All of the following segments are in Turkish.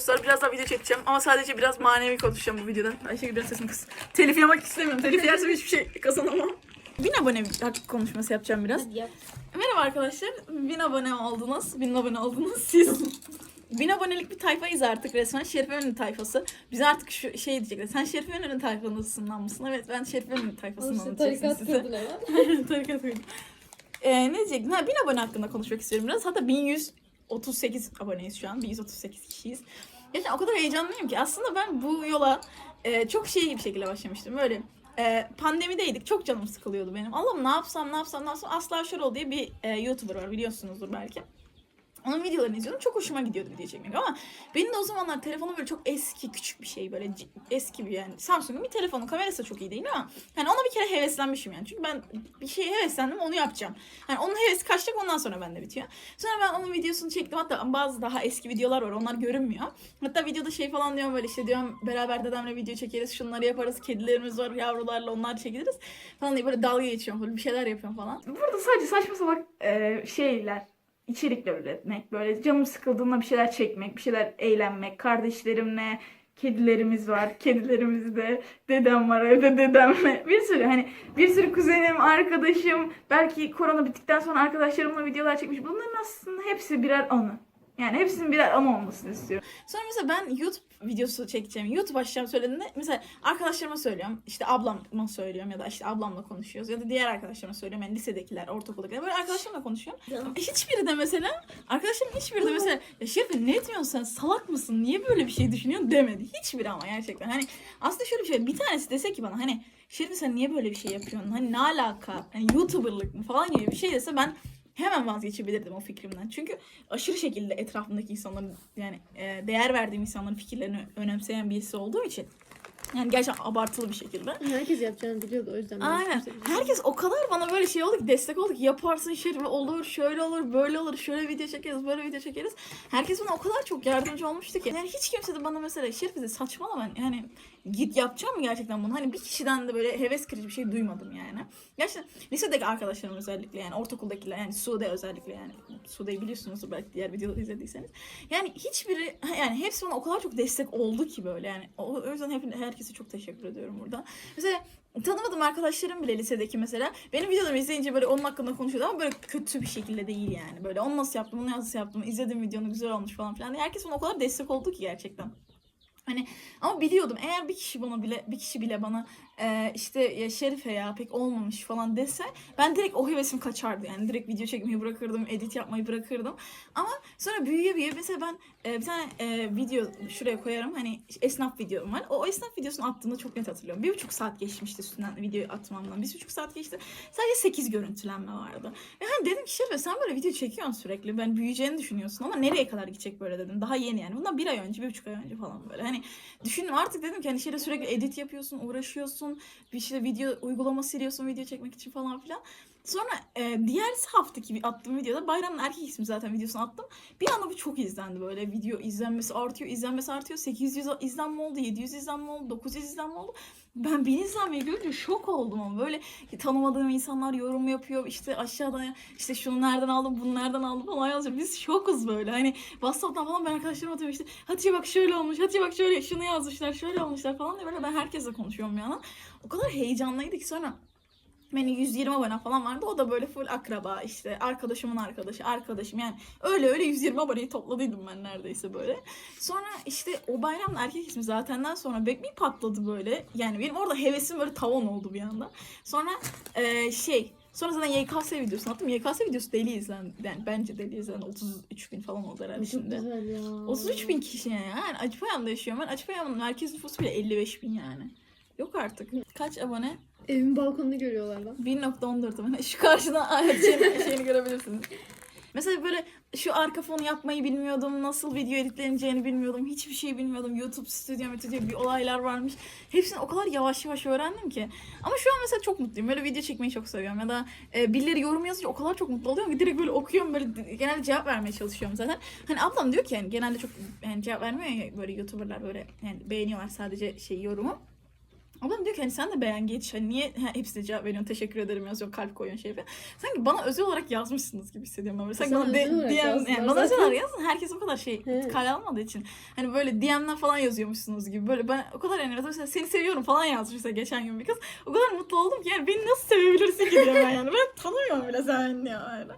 dostlar. Biraz daha video çekeceğim ama sadece biraz manevi konuşacağım bu videoda. Ayşegül biraz sesimi kıs. Telif yemek istemiyorum. Telif yersem hiçbir şey kazanamam. Bin abone hakkı konuşması yapacağım biraz. Hadi yap. Merhaba arkadaşlar. Bin abone oldunuz. Bin abone oldunuz siz. Bin abonelik bir tayfayız artık resmen. Şerife Önü tayfası. Bize artık şu şey diyecekler. Sen Şerife Önü tayfasından mısın? Evet ben Şerife Önü tayfasından olacaksın tarikat ha. Tarikat kurdum. Ee, ne diyecektim? Ha, 1000 abone hakkında konuşmak istiyorum biraz. Hatta 1138 aboneyiz şu an. 1138 kişiyiz. Gerçekten o kadar heyecanlıyım ki. Aslında ben bu yola e, çok şey bir şekilde başlamıştım. Böyle e, pandemideydik. Çok canım sıkılıyordu benim. Allah'ım ne yapsam ne yapsam ne yapsam. Asla Şarol diye bir e, YouTuber var biliyorsunuzdur belki. Onun videolarını izliyordum. Çok hoşuma gidiyordu video çekmek ama benim de o zamanlar telefonum böyle çok eski küçük bir şey böyle eski bir yani Samsung'un bir telefonu kamerası çok iyi değil ama hani ona bir kere heveslenmişim yani. Çünkü ben bir şeye heveslendim onu yapacağım. Hani onun hevesi kaçacak ondan sonra bende bitiyor. Sonra ben onun videosunu çektim hatta bazı daha eski videolar var onlar görünmüyor. Hatta videoda şey falan diyorum böyle işte diyorum beraber dedemle video çekeriz şunları yaparız kedilerimiz var yavrularla onlar çekeriz falan diye böyle dalga geçiyorum böyle bir şeyler yapıyorum falan. Burada sadece saçma salak e, şeyler içerikler üretmek, böyle canım sıkıldığında bir şeyler çekmek, bir şeyler eğlenmek, kardeşlerimle, kedilerimiz var, kedilerimizde, dedem var evde dedemle, bir sürü hani bir sürü kuzenim, arkadaşım, belki korona bittikten sonra arkadaşlarımla videolar çekmiş. Bunların aslında hepsi birer anı. Yani hepsinin birer anı olmasını istiyorum. Sonra mesela ben YouTube videosu çekeceğim. YouTube açacağım söylediğinde mesela arkadaşlarıma söylüyorum. işte ablama söylüyorum ya da işte ablamla konuşuyoruz. Ya da diğer arkadaşlarıma söylüyorum. Yani lisedekiler, ortaokuldakiler. Böyle arkadaşlarımla konuşuyorum. Canım. Hiçbiri de mesela arkadaşlarım hiçbiri de mesela ya Şerife ne diyorsun sen salak mısın niye böyle bir şey düşünüyorsun demedi. Hiçbiri ama gerçekten hani aslında şöyle bir şey bir tanesi dese ki bana hani Şerife sen niye böyle bir şey yapıyorsun hani ne alaka hani youtuberlık mı falan gibi bir şey dese ben hemen vazgeçebilirdim o fikrimden. Çünkü aşırı şekilde etrafımdaki insanların yani e, değer verdiğim insanların fikirlerini önemseyen birisi olduğum için yani gerçekten abartılı bir şekilde. Herkes yapacağını biliyordu o yüzden. Aynen. bilmiyorum. Herkes o kadar bana böyle şey oldu ki destek oldu ki yaparsın Şerife olur şöyle olur böyle olur şöyle video çekeriz böyle video çekeriz. Herkes bana o kadar çok yardımcı olmuştu ki. Yani hiç kimse de bana mesela Şerife de saçmalama yani git yapacağım mı gerçekten bunu? Hani bir kişiden de böyle heves kırıcı bir şey duymadım yani. Gerçekten lisedeki arkadaşlarım özellikle yani ortaokuldakiler yani Sude özellikle yani Sude'yi biliyorsunuzdur belki diğer videoları izlediyseniz. Yani hiçbiri yani hepsi bana o kadar çok destek oldu ki böyle yani. O, o yüzden hep, herkese çok teşekkür ediyorum burada. Mesela tanımadığım arkadaşlarım bile lisedeki mesela benim videolarımı izleyince böyle onun hakkında konuşuyordu ama böyle kötü bir şekilde değil yani. Böyle onu nasıl yaptım, bunu nasıl yaptım, izledim videonu güzel olmuş falan filan. Herkes bana o kadar destek oldu ki gerçekten. Hani ama biliyordum. Eğer bir kişi bana bile bir kişi bile bana e, işte ya Şerife ya pek olmamış falan dese ben direkt o hevesim kaçardı yani. Direkt video çekmeyi bırakırdım edit yapmayı bırakırdım. Ama sonra büyüye büyüye mesela ben e, bir tane e, video şuraya koyarım. Hani esnaf videom var. O, o esnaf videosunu attığımda çok net hatırlıyorum. Bir buçuk saat geçmişti üstünden video atmamdan. Bir buçuk saat geçti. Sadece 8 görüntülenme vardı. Ve hani dedim ki Şerife sen böyle video çekiyorsun sürekli. Ben büyüyeceğini düşünüyorsun ama nereye kadar gidecek böyle? dedim. Daha yeni yani. Bundan bir ay önce bir buçuk ay önce falan böyle. Hani düşündüm artık dedim ki hani şeyde sürekli edit yapıyorsun, uğraşıyorsun, bir şey video uygulama siliyorsun video çekmek için falan filan. Sonra e, diğer haftaki bir attığım videoda Bayram'ın erkek ismi zaten videosunu attım. Bir anda bu çok izlendi böyle video izlenmesi artıyor, izlenmesi artıyor. 800 izlenme oldu, 700 izlenme oldu, 900 izlenme oldu. Ben bin izlenmeyi görünce şok oldum ama böyle tanımadığım insanlar yorum yapıyor işte aşağıda işte şunu nereden aldım bunu nereden aldım falan yazıyor. Biz şokuz böyle hani WhatsApp'tan falan ben arkadaşlarıma atıyorum işte Hatice bak şöyle olmuş Hatice bak şöyle şunu yazmışlar şöyle olmuşlar falan diye böyle ben herkesle konuşuyorum bir yandan. O kadar heyecanlıydı ki sonra benim 120 abone falan vardı. O da böyle full akraba işte arkadaşımın arkadaşı arkadaşım yani öyle öyle 120 aboneyi topladıydım ben neredeyse böyle. Sonra işte o bayramın erkek ismi zatenden sonra bir bir patladı böyle. Yani benim orada hevesim böyle tavan oldu bir anda. Sonra e, şey Sonra zaten YKS videosunu attım. YKS videosu deli izlendi. Yani bence deli izlendi. 33 bin falan oldu herhalde Çok şimdi. güzel ya. 33 bin kişi yani. yani Acıpayam'da yaşıyorum ben. Acıpayam'ın merkez nüfusu bile 55 bin yani. Yok artık. Kaç abone? Evin balkonunu görüyorlar lan. 1.14 abone. Şu karşıdan şeyini, şeyini görebilirsiniz. Mesela böyle şu arka fonu yapmayı bilmiyordum. Nasıl video editleneceğini bilmiyordum. Hiçbir şey bilmiyordum. YouTube stüdyo stüdyo bir olaylar varmış. Hepsini o kadar yavaş yavaş öğrendim ki. Ama şu an mesela çok mutluyum. Böyle video çekmeyi çok seviyorum. Ya da e, birileri yorum yazınca o kadar çok mutlu oluyorum ki direkt böyle okuyorum. Böyle genelde cevap vermeye çalışıyorum zaten. Hani ablam diyor ki yani genelde çok yani cevap vermiyor ya böyle YouTuber'lar böyle yani beğeniyorlar sadece şey yorumu. Adam diyor ki hani sen de beğen geç. Hani niye ha, hepsine cevap veriyorsun teşekkür ederim yazıyor kalp koyuyorsun şey falan. Sanki bana özel olarak yazmışsınız gibi hissediyorum ben. Böyle. Sanki Sana bana de, özel olarak DM, yazdılar yani bana özel olarak yazın. Herkes o kadar şey He. kale almadığı için. Hani böyle DM'den falan yazıyormuşsunuz gibi. Böyle ben o kadar yani mesela seni seviyorum falan yazmış mesela geçen gün bir kız. O kadar mutlu oldum ki yani beni nasıl sevebilirsin ki diyorum ben yani. Ben tanımıyorum bile sen ya öyle.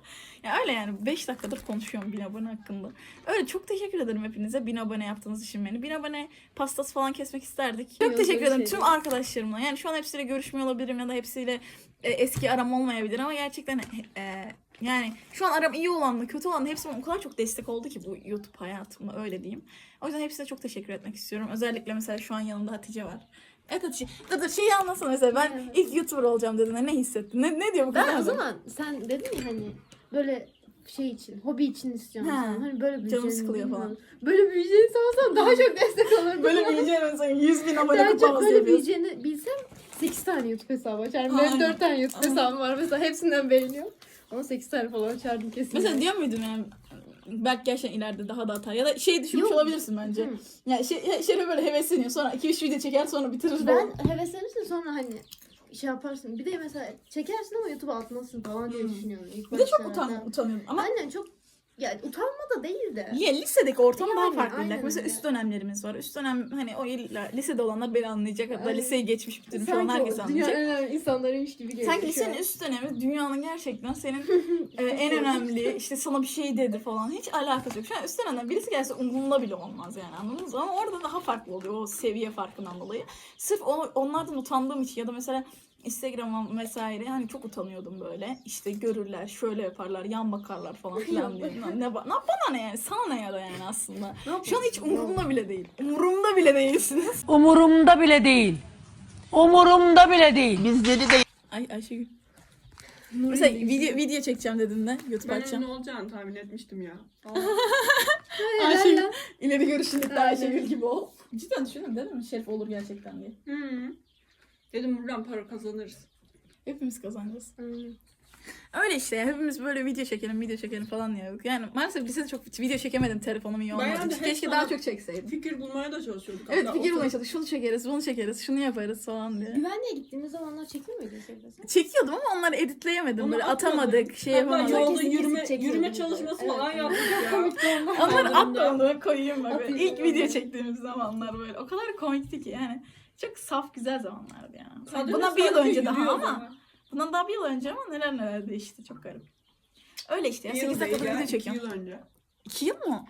Ya öyle yani 5 dakikadır konuşuyorum bin abone hakkında. Öyle çok teşekkür ederim hepinize bin abone yaptığınız için beni. Bin abone pastası falan kesmek isterdik. Çok Yok, teşekkür öyle ederim şey tüm arkadaşlarımla. Yani şu an hepsiyle görüşmüyor olabilirim ya da hepsiyle e, eski aram olmayabilir ama gerçekten e, yani şu an aram iyi olanla kötü olanla hepsi o kadar çok destek oldu ki bu YouTube hayatımda öyle diyeyim. O yüzden hepsine çok teşekkür etmek istiyorum. Özellikle mesela şu an yanımda Hatice var. Evet Hatice. Dur şeyi anlatsana mesela ben ilk YouTuber olacağım dediğinde ne hissettin? Ne, ne diyor bu kız? Ben o zaman sen dedin ya hani böyle şey için, hobi için istiyorum. Ha. Hani böyle büyüyeceğini sıkılıyor falan. Böyle büyüyeceğini sanırsam daha çok destek olur. Böyle büyüyeceğim mesela 100 bin abone Daha çok böyle büyüyeceğini bilsem 8 tane YouTube hesabı açarım. Benim 4 tane YouTube hesabım var mesela hepsinden beğeniyorum. Ama 8 tane falan açardım kesin. Mesela diyor muydun yani belki gerçekten ileride daha da atar ya da şey düşünmüş Yok. olabilirsin bence. Hı. Yani şey, Şerefe böyle hevesleniyor sonra 2-3 video çeker sonra bitirir. Ben heveslenirsin sonra hani şey yaparsın. Bir de mesela çekersin ama YouTube atmasın falan diye Hmm. düşünüyorum. İlk Bir de çok başlarda. utan, utanıyorum ama Aynen çok yani utanma da değil de. Ya lisedeki ortam daha Yani, farklı. aynen Mesela öyle. üst dönemlerimiz var. Üst dönem hani o yıl- lisede olanlar beni anlayacak. Hatta Aynen. liseyi geçmiş bitirmiş Sanki herkes o dünyanın anlayacak. en önemli insanlarıymış gibi geliyor. Sanki şu lisenin an. üst dönemi dünyanın gerçekten senin e, en önemli işte sana bir şey dedi falan. Hiç alakası yok. Şu an üst dönemden birisi gelse umurumda bile olmaz yani anladınız mı? Ama orada daha farklı oluyor o seviye farkından dolayı. Sırf o- onlardan utandığım için ya da mesela Instagram'a vesaire hani çok utanıyordum böyle. İşte görürler, şöyle yaparlar, yan bakarlar falan filan diye. Ne, ne, ba- ne bana ne yani? Sana ne ya da yani aslında. Ne Şu an hiç umurumda bile değil. Umurumda bile değilsiniz. Umurumda bile değil. Umurumda bile değil. Biz deli değil. Ay Ayşegül. Nuri Mesela video, video çekeceğim dedin de YouTube Ben açacağım. ne olacağını tahmin etmiştim ya. Ayşegül. İleri görüşlülükte. Ayşegül gibi ol. Cidden düşündüm değil mi? Şerif olur gerçekten diye. Hı. Dedim buradan para kazanırız. Hepimiz kazanacağız. Aynen. Öyle işte ya. Hepimiz böyle video çekelim, video çekelim falan diyorduk. Yani maalesef lisede çok video çekemedim telefonum iyi olmadığı Bayağı da için. hep Keşke daha çok çekseydim. Fikir bulmaya da çalışıyorduk. Evet hatta. fikir bulmaya sırada- çalıştık. Şunu çekeriz, bunu çekeriz, şunu yaparız falan diye. Güvenliğe gittiğimiz zamanlar çekiyor muydun sen? Çekiyordum ama onları editleyemedim. Onu Böyle atmadım. atamadık, şey Hatta yapamadık. yolda Kesin kesin yürüme, yürüme böyle. çalışması Evet, falan evet. yaptık ya. Onları at da onu koyayım. Atayım İlk ben video onu. çektiğimiz zamanlar böyle. O kadar komikti ki yani. Çok saf güzel zamanlardı ya. Bundan bir yıl önce daha ama. Bundan daha bir yıl önce ama neler neler değişti. Çok garip. Öyle işte ya. Bir yıl 8 dakikadır değil ya, video iki çekiyorum. yıl önce. 2 yıl mı?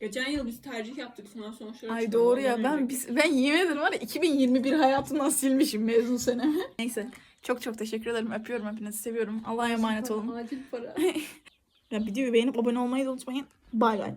Geçen yıl biz tercih yaptık sınav sonuçları Ay çıktı. doğru ya Ondan ben önceki. biz, ben yemin ederim var ya 2021 hayatımdan silmişim mezun senemi. Neyse çok çok teşekkür ederim öpüyorum hepinizi seviyorum. Allah'a emanet olun. Acil para. Ya videoyu beğenip abone olmayı da unutmayın. Bay bay.